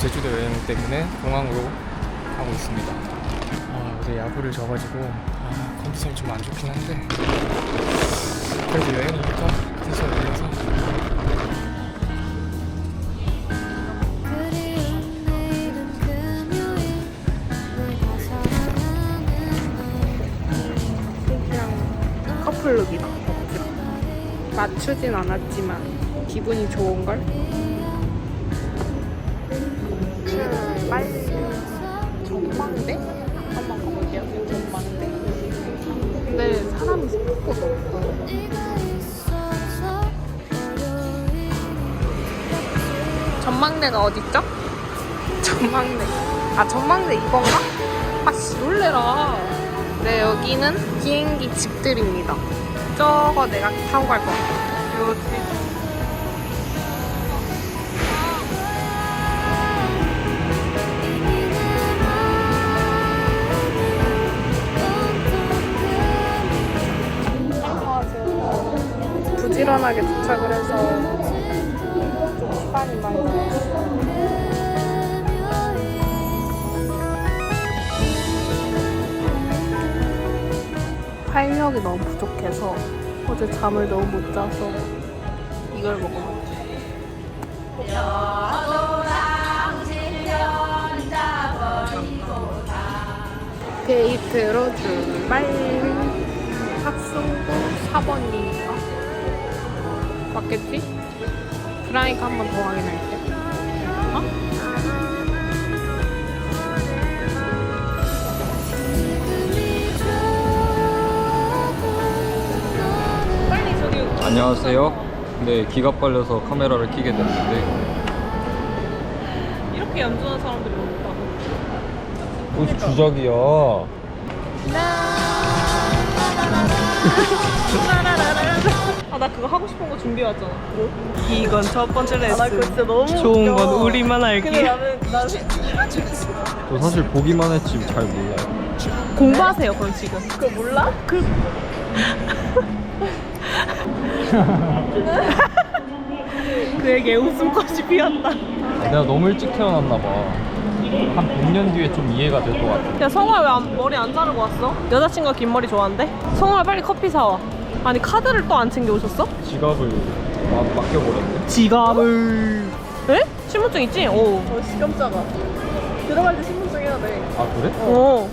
제 제주도 여행 때문에 공항으로 가고 있습니다. 아, 어제 야구를 져가지고 아, 컨디션이 좀 안 좋긴 한데 그래도 여행이니까 컨디션 올려서 커플룩이다. 맞추진 않았지만 기분이 좋은걸? 전망대가 어딨죠? 전망대. 아, 전망대 이건가? 아, 씨, 놀래라. 네, 여기는 비행기 집들입니다. 저거 내가 타고 갈것 같아. 요 집. 부지런하게 도착을 해서 좀 시간이 많이 걸렸어요. 활력이 너무 부족해서 어제 잠을 너무 못 자서 이걸 먹어봤어요. 게이트로 출발. 탑승구 4번이니까 맞겠지? 그라니까 한 번 더 확인할게. 어? 안녕하세요. 네, 기가 빨려서 카메라를 켜게 됐는데 이렇게 얌전한 사람들이 많다. 무슨 주작이야. 아, 나 그거 하고 싶은 거 준비해왔잖아. 이건 첫 번째 레슨. 아, 나 그거 진짜 너무 좋은 건 우리만 알기. 근데 나는, 나는 저 사실 보기만 했지 잘 몰라요. 공부하세요, 그럼 지금. 그거 몰라? 그. 그에게 웃음꽃이 피었다. 내가 너무 일찍 태어났나 봐. 한 100년 뒤에 좀 이해가 될 것 같아. 야, 성화 왜 안- 머리 안 자르고 왔어? 여자친구가 긴 머리 좋아한대? 성화 빨리 커피 사와. 아니, 카드를 또 안 챙겨 오셨어? 지갑을 막 맡겨버렸네. 지갑을. 에? 신분증 있지? 오. 어, 시깜짝아. 들어갈 때 신분증 해야 돼. 아 그래? 어.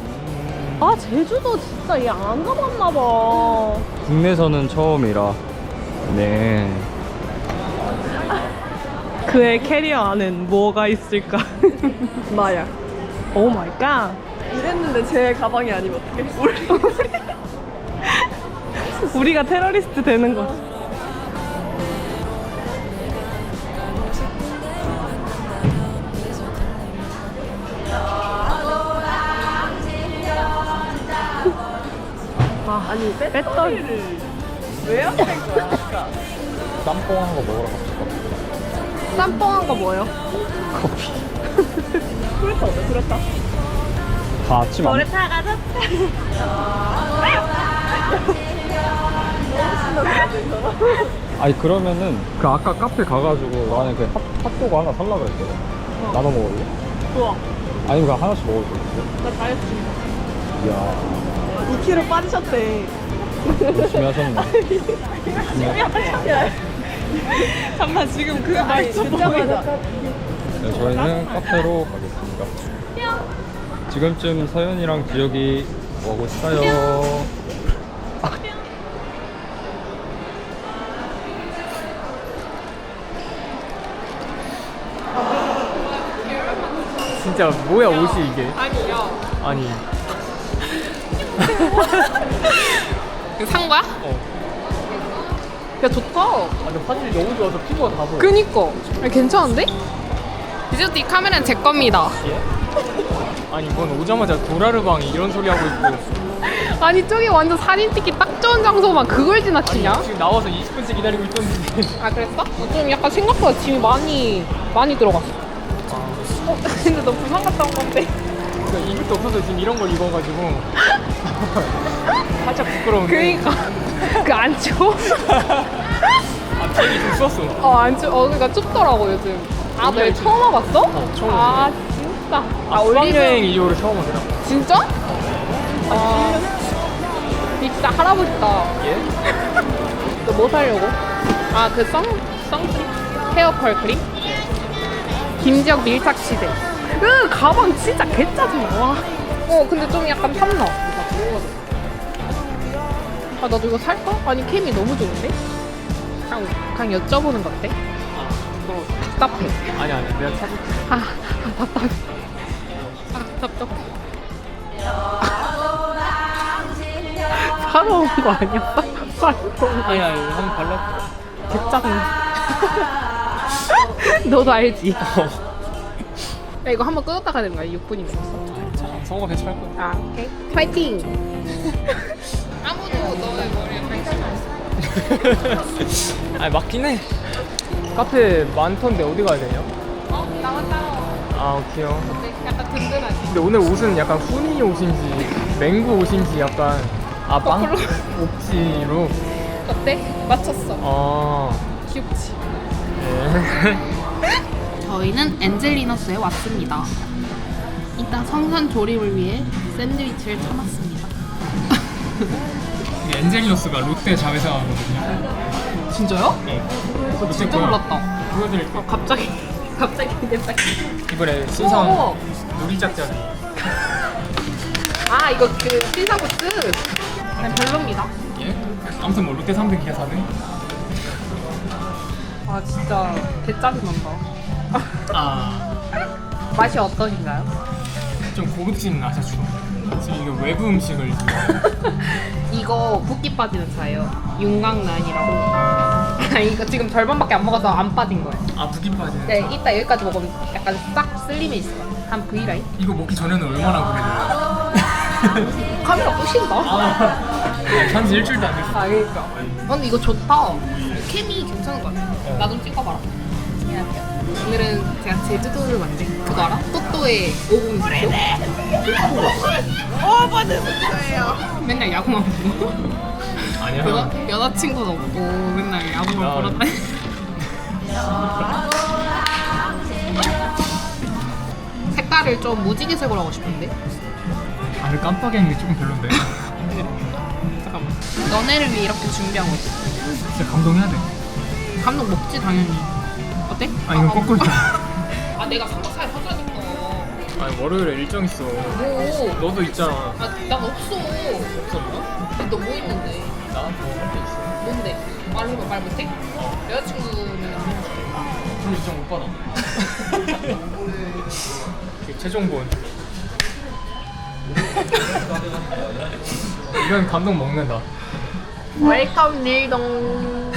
아, 제주도 진짜 얘 안 가봤나 봐. 국내선은 처음이라. 네. 그의 캐리어 안엔 뭐가 있을까? 나야. 오 마이 갓. 이랬는데 제 가방이 아니면 어떡해? 우리. 우리가 테러리스트 되는 거. 아, 아니, 배터리. 거야, 아까? 짬뽕한 거 먹으러 같아. 짬뽕한 거 뭐예요? 커피. 그렇다? 그렇다. 다 아침 안 아니 그러면은 그 아까 카페 가가지고 나는 그 핫, 핫도그 하나 살라 그랬거든. 나눠 먹을래? 좋아. 아니면 그냥 하나씩 먹어도 돼. 나 다이어트 중. 이야 2kg 빠지셨대. 열심히 하셨네. 열심히 하- 야, 잠깐 지금 그 아니, 말투 듣자마자. 네, 저희는 카페로 가겠습니다. 지금쯤 서연이랑 기혁이 뭐하고 있어요? 진짜 뭐야 옷이 이게 아니야. 아니 산 거야? 어 야 좋다. 아니 화질이 너무 좋아서 피부가 다 보여 그니까. 아니, 괜찮은데? 이제부터 이 카메라는 제 겁니다. 아니 이건 오자마자 도라르방이 이런 소리 하고 있고 아니 저기 완전 사진 찍기 딱 좋은 장소만 그걸 지나치냐? 지금 나와서 20분째 기다리고 있었는데 아 그랬어? 어, 좀 약간 생각보다 짐이 많이 많이 들어갔어. 어, 근데 너 부산 갔다 온 건데. 그러니까 입을 데 없어서 지금 이런 걸 입어가지고 살짝 부끄러운데 그니까 그 안 추워? 아 여기 좀 추웠어. 어 안 추, 어 그러니까 춥더라고 요즘. 아, 너 여기가 처음 와봤어? 어, 처음 아 진짜. 아, 수학여행 이후로 처음 오더라. 진짜? 아 진짜 할아버지다. 예? 너 뭐 사려고? 아 그 선 선크림 헤어컬 크림? 김지혁 밀착 시대. 그 가방 진짜 개 짜증나. 와. 어 근데 좀 약간 탐나. 아 나도 이거 살까? 아니 캠이 너무 좋은데? 그냥 그냥 여쭤보는 거 어때? 아, 그럼 답답해. 아니 아니 내가 사줄게. 아, 아 답답해. 아 답답해. 사러 온 거 아니었어? 사러 온 거. 아니 아니 한번 발라. 개짜증나. 너도 알지? 야, 이거 한번 끊었다 가야 되는 거야? 6분이 넘었어. 성우가 배출할 거야. 아, 오케이. 파이팅! 아무도 너의 머리에 관심 없어. 아니 맞긴 해. 카페 많던데 어디 가야 되냐? 어? 나만 따라와. 아 귀여워. 어때? 약간 든든하지? 근데 오늘 옷은 약간 후니 옷인지 맹구 옷인지 약간 아빵 거꾸로. 옵지로. 어때? 맞췄어. 아. 귀엽지? 네. 저희는 엔젤리너스에 왔습니다. 이따 성산 조림을 위해 샌드위치를 참았습니다. 이 엔젤리너스가 롯데 자회사거든요. 진짜요? 네. 저 진짜 몰랐다. 보여드릴게요. 어, 갑자기, 갑자기 내 빨리. 이번에 우와. 신상 누리짝짝이. 아 이거 그 신상 굿즈 그냥 별로입니다 예? 아무튼 뭐 롯데 3등 기아 4등. 아 진짜 개짜증 난다 아. 맛이 어떠신가요? 좀 고급진 아샤추. 지금 이거 외부 음식을 이거 붓기 빠지는 차예요 윤강란이라고 아 이거 지금 절반밖에 안 먹어서 안 빠진 거예요 아 무기 빠지는. 네 이따 여기까지 먹으면 약간 싹 슬림해 있어요 한 V라인 이거 먹기 전에는 얼마나 그래요? 카메라 부신다 아, 한지 일주일도 안 됐어. 아 그러니까 아, 근데 이거 좋다 캠이 괜찮은 것 같아 나좀 찍어봐라. 안녕하세요. 오늘은 제가 제주도를 만든 그거 알아? 또또의 오공지표 어 받은 거예요. 맨날 야구만 보고. 아니야. 여자, 여자친구도 없고 맨날 야구만 아. 보러 다니 색깔을 좀 무지개색으로 하고 싶은데? 안을 깜빡이는 게 조금 별론데. 잠깐만 너네를 위해 이렇게 준비한 거 있어 진짜 감동해야 돼. 감독 먹지 당연히 어때? 아 이건 거꾸로. 아 내가 삼겹살 사자니까 아니 월요일에 일정 있어. 뭐? 너도 있잖아. 아 난 없어 없었나? 너 뭐 있는데? 나뭐할게 있어. 뭔데? 말해봐 말 못해? 여자친구는 안 먹어 그럼 일정 못 받아. 그 최종본. 이건 감동 먹는다. 웰컴 닐동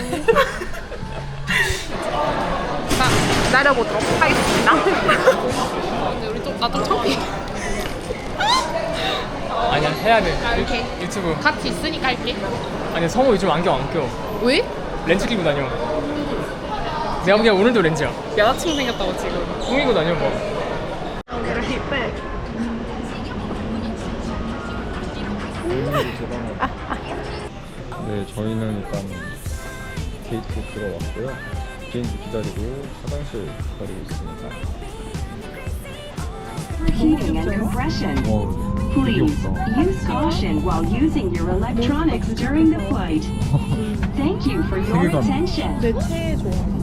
자 기다려보도록 하겠습니다 아, 근데 우리 좀 나도 창피해 아니야 해야 돼. 아. 유- 유튜브. 같이 있으니까 할게 아니 성우 요즘 안경 안 껴. 왜? 렌즈 끼고 다녀. 내가 보기엔 오늘도 렌즈야. 여자친구 생겼다고 지금 꾸미고 다녀 뭐. 네, 저희는 일단 게이트 들어왔고요. 비행기 기다리고 화장실 기다리고 있습니다. heating and compression. 어, Please use caution while using your electronics during the flight. Thank you for your 세계관. attention. 내 체에 좋아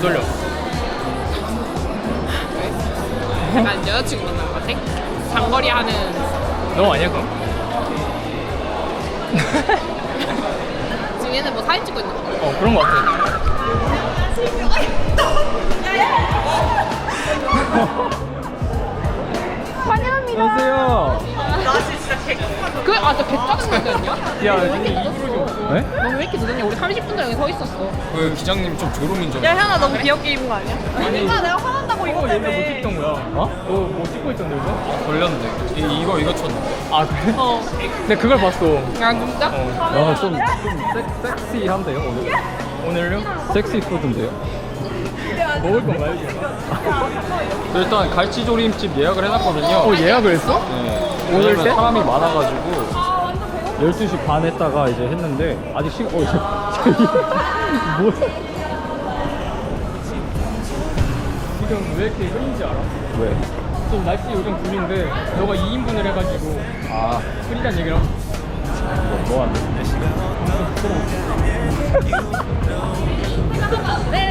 아, 못 돌려. 약간 여자친구 만난 것 같아. 장거리 하는. 너 아니야 그럼? 지금 얘네 뭐 사진 찍고 있는 거. 어 그런 거 같아. 안녕하세요. 그, 아, 저 개짜증 나거든요? 야. 네? 너는 왜 이렇게 늦었냐? 우리 30분 전에 여기 서 있었어. 그 기장님 좀 졸음인 줄. 야 현아 너무 귀엽게 입은 거 아니야? 아니. 아 내가 화난다고 이거 어 얘네 뭐 때문에 찍던 거야? 어? 너 뭐 찍고 있던데 이거? 걸렸는데. 이, 이거 이거 쳤는데. 아 그래? 어. 근데 그걸 봤어. 야, 진짜? 어. 야, 좀, 좀 섹, 섹시한데요, 오늘? 오늘요? 섹시 푸드인데요? 먹을 건가요? 이제? 일단 갈치조림집 예약을 해놨거든요. 어 예약을 했어? 네. 오늘 왜냐면 때? 사람이 많아가지고 12시 반 했다가 이제 했는데 아직 시간 어 저, 뭐 지금 왜 이렇게 흐린지 알아? 왜? 좀 날씨 요즘 구린데 너가 2인분을 해가지고 아 흐리단 얘기를 하고 뭐, 뭐 하는데? 네네, 하자, 하자.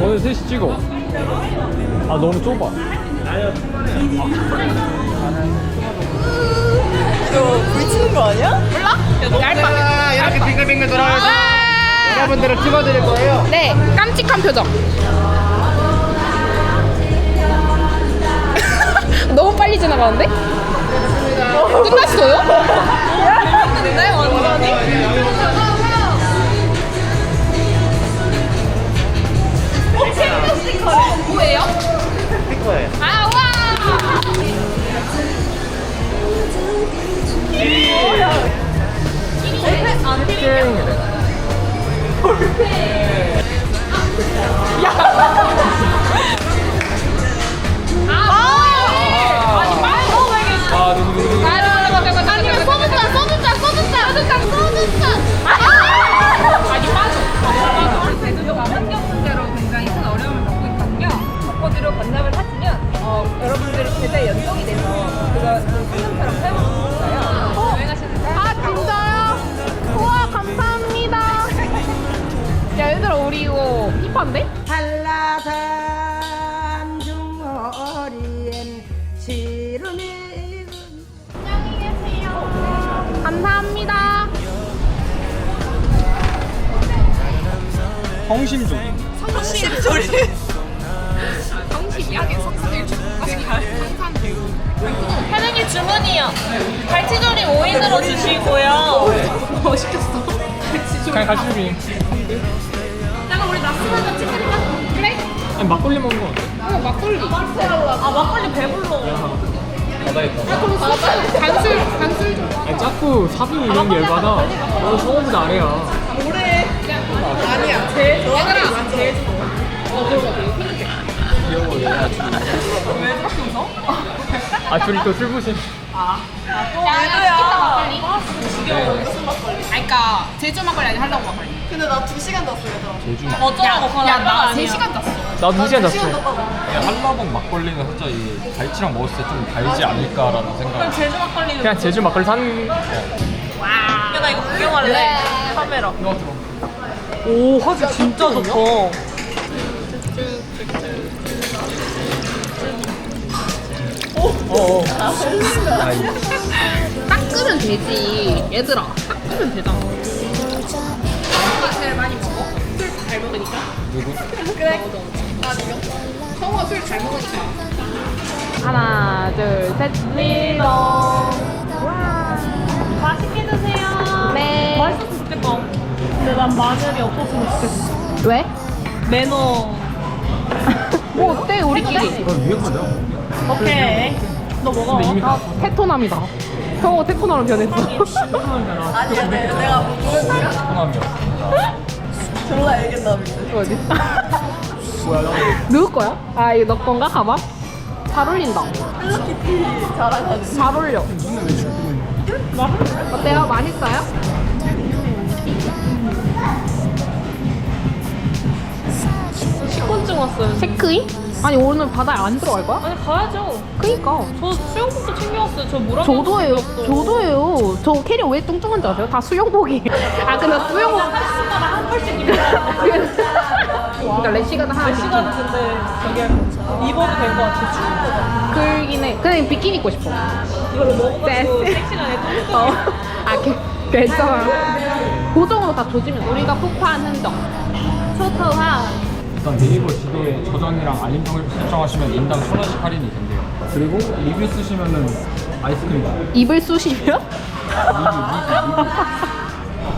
오늘 셋이 찍어 아 너무 좁아 이거 미치는 거 아니야? 몰라? 얇아. 이렇게 빙글빙글 돌아가서 아! 여러분들을 찍어드릴 거예요 네, 깜찍한 표정. 너무 빨리 지나가는데? 한데? 한라산 중어리엔 시름이 감사합니다. 성심조림 정식이야? 석수일 사장님 주문이요. 갈치조림 5인으로 주시고요. 뭐 시켰어? 갈치조림. 우리 그래? 아니 막걸리 먹는 거 어때? 어 막걸리. 아 막걸리 배불러 바다에다 그럼 소주 간술 좀. 아니 자꾸 사비 이런 게 열받아 너 성우보다 아래야 얘들아 제일 좋아. 어 그거 되게 핑크색. 귀여워 얘 아주 왜 그렇게 웃어? 아 둘이 또 술 부심 야야 시켰다 막걸리. 지겨워 무슨 막걸리? 아니 그니까 제주 막걸리 아니 하려고 막걸리. 근데 나 2시간 잤어 얘들아 제주 막 어쩌라고 그건 야나 아니야. 3시간 잤어. 나도 2시간 잤어 한라봉 막걸리는 살짝 이 갈치랑 먹었을 때 좀 달지 않을까라는 생각 제주 막걸리는 그냥 제주 막걸리 산 야, 나 이거 구경할래 네. 카메라 이거 들어 오 화질 진짜 좋다 어어 닦으면 되지. 얘들아 닦으면 되잖아. 누가 제일 많이 먹어? 술 잘 먹으니까. 누구? 성우가 술 잘 먹으니까. 하나, 둘, 셋, 리동. 맛있게 드세요 네. 맛있었으면 좋겠다 근데 난 마늘이 없었으면 좋겠어 왜? 매너 뭐 어때 우리끼리? 이거 위에 거죠? 오케이 너 먹어 근데 이미 아 테토남이다. 성우 테토남으로 변했어. 아니야 내- 내가 호남이요 졸라 애견남인데 어디? 누구 거야? 아 이거 너 건가 가방? 잘 어울린다. 헬로키티 자랑하는 잘 어울려. 어때요? 맛있어요? 식곤증 왔어요 체크인? 아니 오늘 바다에 안 들어갈 거야? 아니 가야죠 그니까. 저 수영복도 챙겨왔어요. 저 물어. 저도예요. 저도예요. 저 캐리어 왜 뚱뚱한지 아세요? 다 수영복이. 아 근데 수영복 한 벌씩 입고. 그러니까 래시가드 하나 시간은 근데 저기 입어도 될 것 같아. 추운 거 봐. 그긴 해. 그냥 비키니 입고 싶어. 이걸로 먹어가지고 쎄. 섹시한 애들. 어. 아 개, 괜찮아. 고정으로 다 조지면 우리가 푸파한 흔적. 초토화. 일단 네이버 지도에 저장이랑 알림 설정하시면 인당 1,000원씩 할인이 된대요. 그리고 리뷰 쓰시면은 아이스크림 다 입을 쑤시면?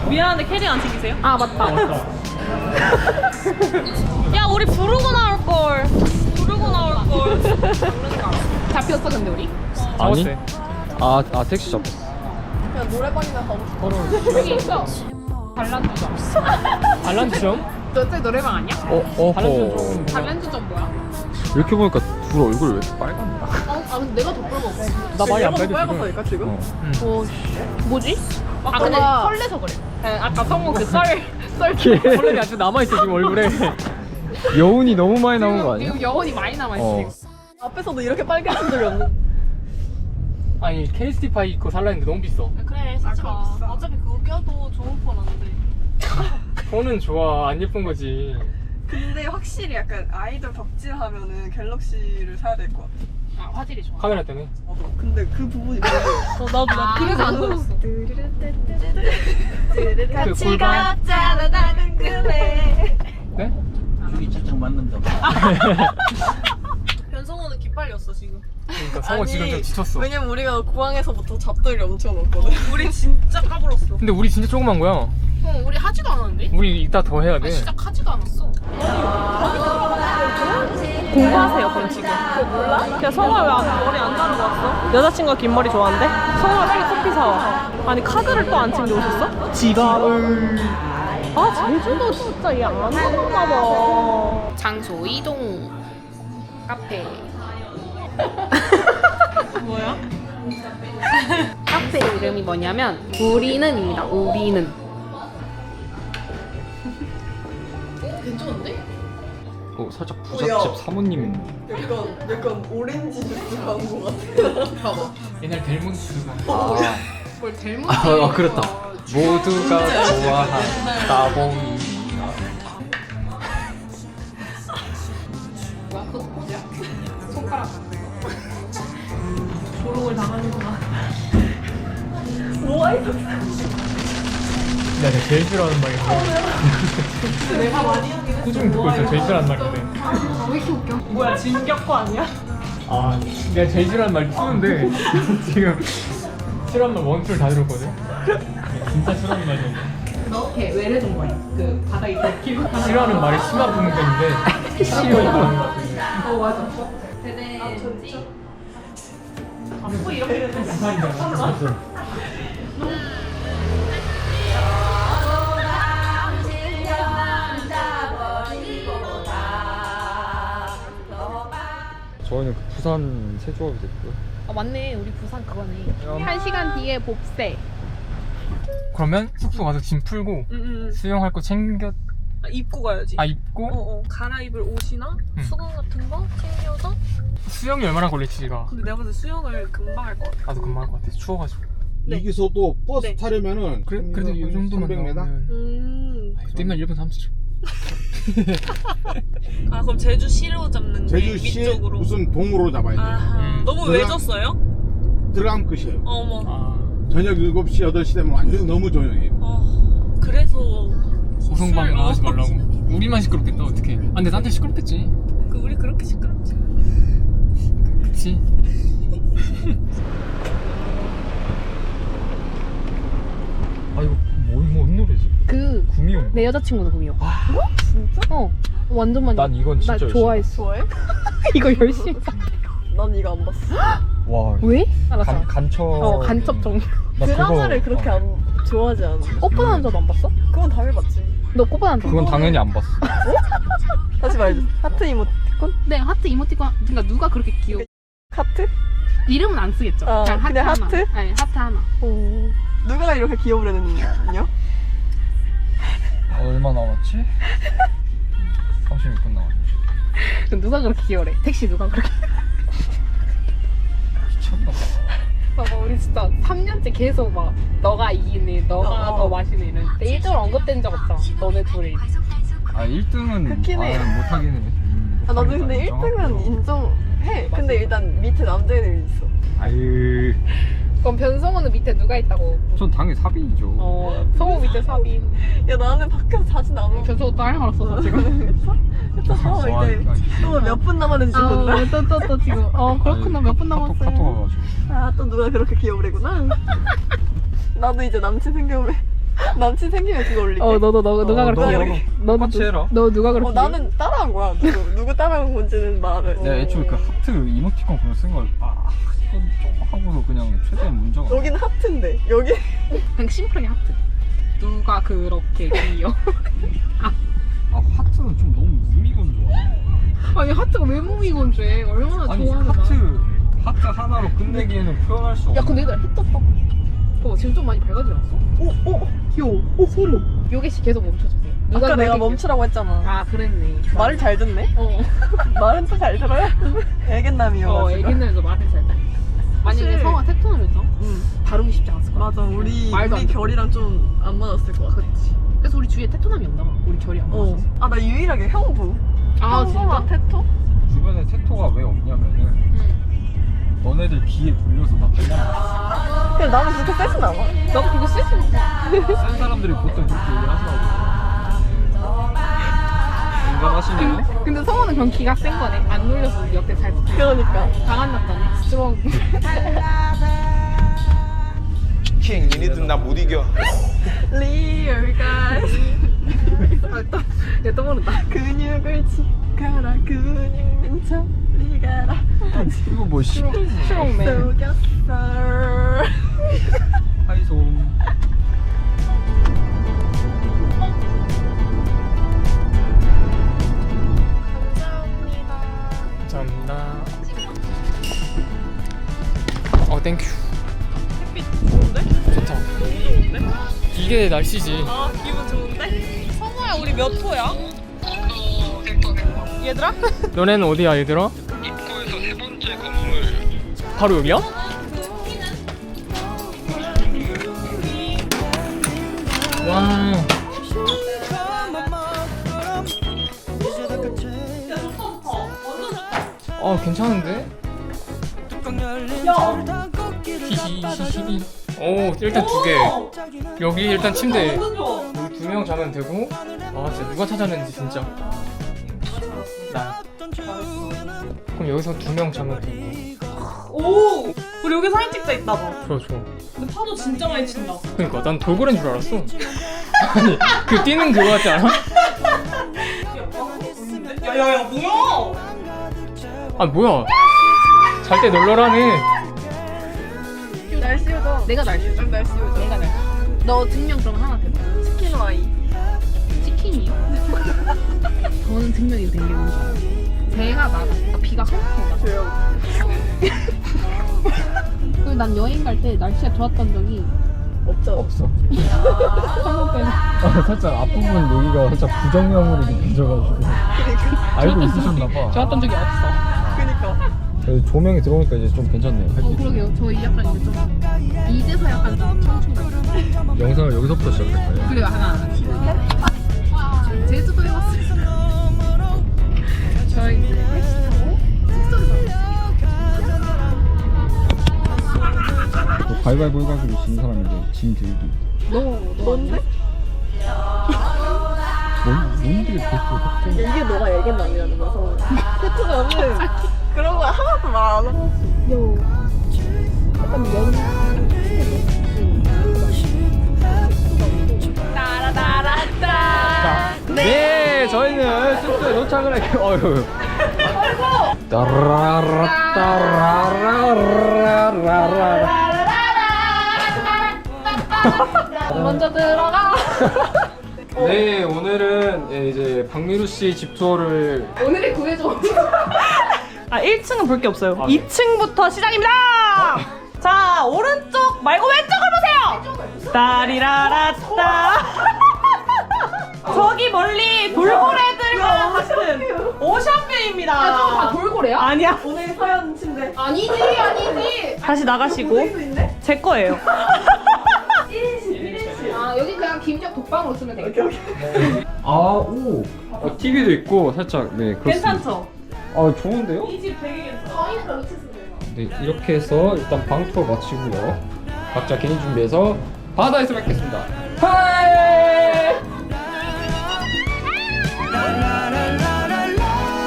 미안한데 캐리 안 챙기세요? 아 맞다. 야 우리 부르고 나올 걸. 부르고 나올 걸. 잡혔어 근데 우리? 아니? 아, 아 택시 잡았어. 그냥 노래방이나 가고 싶어. 여기 있어. 발란주점. 알란트점? 너째 노래방 아니야? 어, 어, 발란트점 조금 발란주점 뭐야? 이렇게 보니까 둘 얼굴 왜 이렇게 빨갛냐? 어, 아 근데 내가 더 빨먹어. 나 많이 안 지금. 빨갛다니까 지금. 어. 어, 뭐지? 아 근데 아까- 설레서 그래. 네, 아까 성우 그썰 썰. 컬렉이 아직 남아있어 지금 얼굴에. 여운이 너무 많이 나온 거 아니야? 지금 여운이 많이 남아있어. 어. 지금. 앞에서도 이렇게 빨개진 적이 없는. 아니 KST 파이 입고 살라 했는데 너무 비싸. 그래 쓰지 마. 어차피 그거 껴도 좋은 폰 안 돼. 폰은 좋아 안 예쁜 거지. 근데 확실히 약간 아이돌 덕질하면은 갤럭시를 사야 될 것 같아. 아 화질이 좋아. 카메라 때문에. 나도. 근데 그 부분이 어, 나도 나 그래서 안 들었어. 그 골반. 짜라 나는 그래. 네? 변성호는 기빨렸어 지금. 그러니까 성호 아니, 지금 좀 지쳤어. 왜냐면 우리가 구항에서부터 잡돌이 엄청 많거든. 우리 진짜 까불었어. 근데 우리 진짜 조그만 거야. 어, 우리 하지도 않았는데? 우리 이따 더 해야 돼. 시작하지도 않았어. 공부하세요 그럼 지금. 그거 몰라? 야 성화 왜 머리 안 자르고 왔어? 여자친구가 긴 머리 좋아한대? 성화 빨리 커피 사와. 아니 카드를 또 안 챙겨 오셨어? 지갑을. 아 제주도 진짜 얘안 가나 봐. 장소 이동. 카페. 뭐야? 카페 이름이 뭐냐면 우리는입니다. 우리는. 살짝 부잣집 사모님. 약간 약간 오렌지 주스 간거 같아. 옛날 델몬트가. 아, 뭘 델몬트? 아, 그렇다. 모두가 좋아한 따봉이. 뭐야? 그거 뭐야? 손가락 안 돼. 조롱을 당하는구나. 야, 내가 제일 싫어하는 말인데. 내가 많이 하긴 해. 꾸준히 듣고 있어. 제일 싫어하는 말인데. 왜 이렇게 웃겨? 뭐야 진격거 아니야? 아, 내가 제일 싫어하는 말 쓰는데 지금 싫어하는 말 원툴 다 들었거든. 진짜 싫어하는 말이었는데. 이렇게 외래는 거야. 그 바닥에 덮이고. 싫어하는 말이 심화 부는건데 싫어하는 거. 어 맞아. 근데 좋지. 뭐 이렇게 되는 저희는 그 부산 세조합이 됐고요. 아 맞네. 우리 부산 그거네. 그럼. 한 시간 뒤에 복세. 그러면 숙소 가서 짐 풀고 응응. 수영할 거 챙겨 입고 가야지. 아 입고 어 어 갈아입을 옷이나 응. 수건 같은 거 챙겨서. 수영이 얼마나 걸릴지 가 근데 내가 봤을 때 수영을 금방 할 것 같아. 나도 금방 할 것 같아. 추워가지고. 네. 여기서도 버스 네. 타려면은 그래, 그래도 이 정도만 300m? 나오면 음. 그때면 1분 30초. 아 그럼 제주 시로 잡는 게 제주시 위쪽으로. 무슨 동으로 잡아야 돼요. 아하. 음. 너무 그냥- 외졌어요? 들어가면 끝이에요. 어머. 아 저녁 7시, 8시 되면 완전 너무 조용해요. 어. 그래서. 고성방에 술- 나가지 어. 말라고. 우리만 시끄럽겠다 어떻게? 아 근데 나한테 시끄럽겠지. 그 우리 그렇게 시끄럽지. 그치? 아 이거 뭐, 뭔 노래지? 그내 구미호. 여자친구는 구미호. 진짜? 어. 완전 많이. 난 이건 진짜 나 열심히 좋아했어. 좋아해? 이거 열심히. 봤- 난 이거 안 봤어. 와. 왜? 알았어. 간, 간첩. 어 간첩 정보. 나 드라마를 그렇게 안 좋아하지 않아. 꽃보다 남자도 안 봤어? 그건 당연히 봤지. 너 꽃보다 남자. 그건 당연히 안 봤어. 다시 말해줘. 하트 이모티콘? 네 하트 이모티콘. 그러니까 누가 그렇게 귀여워? 하트? 이름은 안 쓰겠죠. 어, 그냥 하트 그냥 하나. 하트? 아니 하트 하나. 오. 누가 이렇게 귀여우려는요? 얼마 남았지? 36분 남았지. 누가 그렇게 귀여워래? 택시 누가 그렇게? 봐봐 우리 진짜 3년째 계속 막 너가 이기네 너가 어. 더 마시네 이랬는데 1등을 언급된 적 없잖아 너네 둘이 아 1등은 그렇긴 해. 아, 못하긴 해. 음, 아, 나도 근데 인정하고요. 1등은 인정해. 근데 일단 밑에 남자애들이 있어. 아유, 그럼 변성우는 밑에 누가 있다고 전 당연히 사비이죠. 어 성우 밑에 사빈 야, 나는 밖에서 자주 나눠. 변성우 또 할 말 없어서 지금? 어, 이제 또몇 분 남았는지 본다. 또또 또 지금 어 그렇구나 몇 분 카톡 남았어요 카톡 와가지고. 아, 또 누가 그렇게 기어오래구나. 나도 이제 남친 생겨오래. 남친 생기면 그거 올릴게. 어 너도 너 누가 어, 그렇게 너 기억해? 너도 똑같이 해라. 너 누가 그렇게 어, 나는 따라한 거야. 누구, 누구 따라한 건지는 말을. 내가 애초에 그 하트 이모티콘 그거 쓴걸 아, 좀 하고서 그냥 최대한 문제가. 여기는 하트인데, 여기. 그냥 심플하게 하트 누가 그렇게 귀여워 아 하트는 좀 너무 무미건조하. 아니 하트가 왜 무미건조해 얼마나 아니 좋아하는 하트 하트 하나로 끝내기에는 표현할 수 없는. 야 근데 얘들 해 떴다 어 지금 좀 많이 밝아지지 않았어? 오, 오, 요, 오, 소름. 요게 씨 계속 멈춰주세요 누가 아까 내가 멈추라고 했잖아. 아 그랬네 말을 잘 듣네? 어, 말은 또 잘 들어요? 애견남이어가지고. 어 애기들도 말을 잘 돼. 만약에 사실- 성화 테토남이었어? 응. 다루기 쉽지 않았을 거야 맞아, 우리, 말도 안 우리 돼. 결이랑 좀 안 맞았을 것 같아. 그렇지 그래서 우리 주위에 테토남이 없나 봐 우리 결이 안 어. 맞았어 아, 나 유일하게 형부. 아 진짜? 테토? 주변에 테토가 왜 없냐면은 응 너네들 귀에 돌려서 나 그냥 근데 나는 그렇게 세진 않아. 나도 그거 쓸수 있어 센 사람들이 보통 그렇게 얘기를 하더라고. 인정하시네요. 근데 성우는 그럼 기가 센 거네 안 눌려서 우리 옆에 잘 붙어 그러니까. 강한 남자네 좀킹 니네들 나 못 이겨 Real guys. 얘또 모른다 근육을 치가라 근육 민첩 리가라 이거 뭐 시? 추억네 속였어 하이솜. 감사합니다. 어 땡큐. 햇빛 좋은데? 좋다. 이게 날씨지. 아 기분 좋은데? 성우야 우리 몇 호야? 얘들아? 너네는 어디야 얘들아? 입구에서 세 번째 건물 바로 여기야? 와. 어 괜찮은데? 히히히히. 오 일단 두 개. 여기 일단 침대. 두 명 자면 되고. 아 진짜 누가 찾아냈는지 진짜. 나. 그럼 여기서 두 명 자면 되고. 오! 우리 여기 사진 찍자 있다가. 좋아 좋아. 근데 파도 진짜 많이 친다. 그러니까 난 돌고래인 줄 알았어. 아니 그 뛰는 그거 같지 않아? 야야야 뭐야? 아 뭐야? 잘 때 놀러라네. 날씨 요정 내가 날씨. 요정 날씨 요정 내가 날씨. 너 증명 그럼 하나 대봐 치킨 와이 치킨이요? 저는 증명이 된게 뭔지 알아요? 배가 나가 그러니까 비가 한번 나 조용 그리고 난 여행 갈 때 날씨가 좋았던 적이 없잖아 없어. 한번 빼고 아, 살짝 앞부분 여기가 살짝 부정형으로 느껴져가지고. 알고 있으셨나봐. 좋았던 적이 없어 조명이 들어오니까 이제 좀 괜찮네요. 어 그러게요 저희 약간 이제 좀 이제서 약간 좀 청춘 영상을 여기서부터 시작할까요? 그래요 하나 제주도에 왔어요 저희 이제 택시 타고 숙소를 가고 또 가위바위보 해가지고 진 이제 짐 들기. 너 뭔데? 뭔, 뭔데 확정? 이게 너가 애견남이라는 거야 성우 테토남은 그런 거 하나도 말 안 하고 요 약간 연 네, 저희는 숙소에 도착을 했고, 어휴. 따라라 따라라라라라. 먼저 들어가 네, 오늘은 예, 이제 박미루 씨 집 투어를 오늘의 구해줘 아 1층은 볼 게 없어요. 아, 네. 2층부터 시작입니다. 자 오른쪽 말고 왼쪽을 보세요. 따리라라따. 저기 멀리 돌고래들과 이것은 오션뷰입니다. 야, 저거 다 돌고래야? 아니야. 오늘 서연 침대. 아니지, 아니지. 다시 나가시고 제 거예요. 아, 여기 그냥 김적 독방으로 쓰면 되겠다. 아 오 어, TV도 있고 살짝 네 그렇습니다 괜찮죠? 아 좋은데요? 이 집 되게 괜찮아네 이렇게 해서 일단 방 투어 마치고요. 각자 개인 준비해서 바다에서 뵙겠습니다. 하이!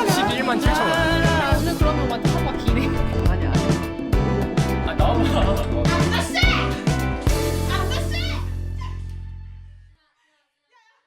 11만